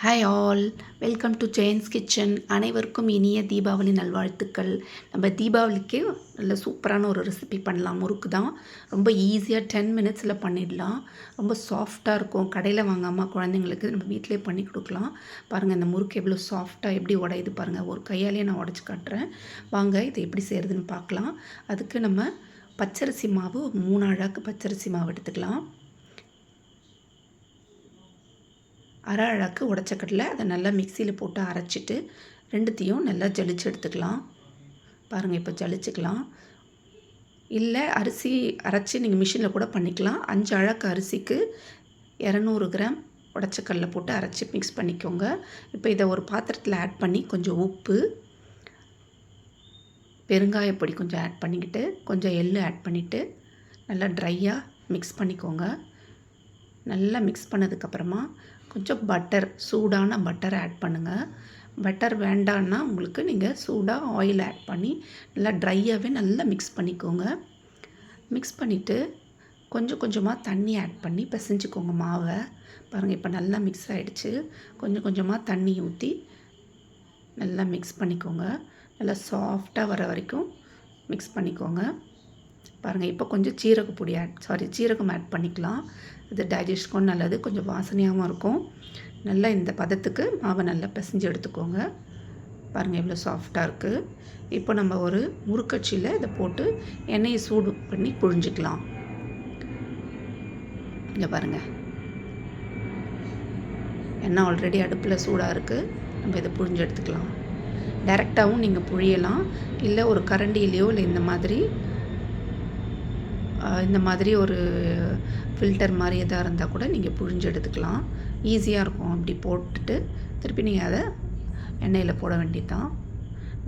Hi all welcome to Jayan's kitchen அனைவருக்கும் இனிய தீபாவளி நல்வாழ்த்துக்கள். நம்ம தீபாவளிக்கு நல்ல சூப்பரான ஒரு ரெசிபி பண்ணலாம். முறுக்கு தான் ரொம்ப ஈஸியாக டென் மினிட்ஸில் பண்ணிடலாம். ரொம்ப சாஃப்டாக இருக்கும். கடையில் வாங்காமல் குழந்தைங்களுக்கு நம்ம வீட்டிலே பண்ணி கொடுக்கலாம். பாருங்கள் இந்த முறுக்கு எவ்வளோ சாஃப்டாக எப்படி உடையுது பாருங்கள் ஒரு கையாலேயே நான் உடச்சி காட்டுறேன். வாங்க இதை எப்படி செய்கிறதுன்னு பார்க்கலாம். அதுக்கு நம்ம பச்சரிசி மாவு மூணு அழகு பச்சரிசி மாவு எடுத்துக்கலாம். அரை அழகு உடச்சக்கடலை அதை நல்லா மிக்சியில் போட்டு அரைச்சிட்டு ரெண்டுத்தையும் நல்லா ஜலிச்சு எடுத்துக்கலாம். பாருங்கள் இப்போ ஜலிச்சுக்கலாம். இல்லை அரிசி அரைச்சி நீங்கள் மிஷினில் கூட பண்ணிக்கலாம். அஞ்சு அழகு அரிசிக்கு இரநூறு கிராம் உடச்சக்கடலை போட்டு அரைச்சி மிக்ஸ் பண்ணிக்கோங்க. இப்போ இதை ஒரு பாத்திரத்தில் ஆட் பண்ணி கொஞ்சம் உப்பு பெருங்காயப்பொடி கொஞ்சம் ஆட் பண்ணிக்கிட்டு கொஞ்சம் எள்ளு ஆட் பண்ணிவிட்டு நல்லா ட்ரையாக மிக்ஸ் பண்ணிக்கோங்க. நல்லா மிக்ஸ் பண்ணதுக்கப்புறமா கொஞ்சம் பட்டர் சூடான பட்டர் ஆட் பண்ணுங்கள் பட்டர் வேண்டான்னா உங்களுக்கு நீங்கள் சூடாக ஆயில் ஆட் பண்ணி நல்லா ட்ரையாகவே நல்லா மிக்ஸ் பண்ணிக்கோங்க. மிக்ஸ் பண்ணிவிட்டு கொஞ்சம் கொஞ்சமாக தண்ணி ஆட் பண்ணி பிசைஞ்சிக்கோங்க மாவை. பாருங்கள் இப்போ நல்லா மிக்ஸ் ஆகிடுச்சு கொஞ்சம் கொஞ்சமாக தண்ணி ஊற்றி நல்லா மிக்ஸ் பண்ணிக்கோங்க. நல்லா சாஃப்டாக வர வரைக்கும் மிக்ஸ் பண்ணிக்கோங்க. பாருங்கள் இப்போ கொஞ்சம் சீரகப்பொடி ஆட் சாரி சீரகம் ஆட் பண்ணிக்கலாம். இது டைஜஷனுக்கும் நல்லது கொஞ்சம் வாசனையாகவும் இருக்கும். நல்லா இந்த பதத்துக்கு மாவை நல்லா பிசைஞ்சு எடுத்துக்கோங்க. பாருங்கள் எவ்வளோ சாஃப்டாக இருக்குது இப்போ நம்ம ஒரு முறுக்கட்சியில் இதை போட்டு எண்ணெயை சூடு பண்ணி புழிஞ்சிக்கலாம். இங்கே பாருங்கள் எண்ணெய் ஆல்ரெடி அடுப்பில் சூடாக இருக்குது நம்ம இதை புழிஞ்சு எடுத்துக்கலாம். டைரெக்டாகவும் நீங்கள் புழியலாம். இல்லை ஒரு கரண்டியிலையோ இல்லை இந்த மாதிரி இந்த மாதிரி ஒரு ஃபில்டர் மாதிரி எதாக இருந்தால் கூட நீங்கள் புழிஞ்சு எடுத்துக்கலாம். ஈஸியாக இருக்கும். அப்படி போட்டுட்டு திருப்பி நீங்கள் அதை எண்ணெயில் போட வேண்டியது தான்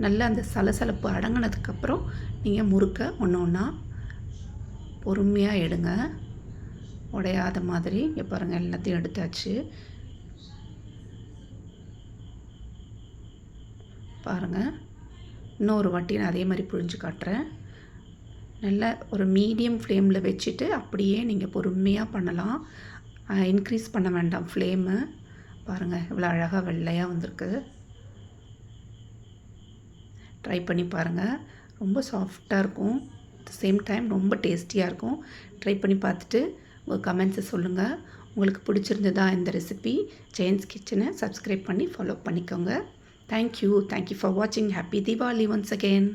நல்லா அந்த சலசலப்பு அடங்கினதுக்கப்புறம் நீங்கள் முறுக்க ஒன்று ஒன்றா பொறுமையாக எடுங்க. உடையாத மாதிரி. இங்கே பாருங்கள் எல்லாத்தையும் எடுத்தாச்சு. பாருங்கள் இன்னொரு வாட்டி நான் அதே மாதிரி புழிஞ்சு காட்டுறேன். நல்ல ஒரு மீடியம் ஃப்ளேமில் வச்சுட்டு அப்படியே நீங்கள் பொறுமையாக பண்ணலாம். இன்க்ரீஸ் பண்ண வேண்டாம் ஃப்ளேமு பாருங்கள் இவ்வளோ அழகாக வெள்ளையாக வந்திருக்கு. ட்ரை பண்ணி பாருங்கள் ரொம்ப சாஃப்டாக இருக்கும். அட் சேம் டைம் ரொம்ப டேஸ்டியாக இருக்கும். ட்ரை பண்ணி பார்த்துட்டு உங்கள் கமெண்ட்ஸை சொல்லுங்கள் உங்களுக்கு பிடிச்சிருந்ததா இந்த ரெசிபி ஜெயன்ஸ் கிச்சனை சப்ஸ்கிரைப் பண்ணி ஃபாலோ பண்ணிக்கோங்க. Thank you thank you for வாட்சிங் ஹாப்பி தீபாவளி ஒன்ஸ் அகெயின்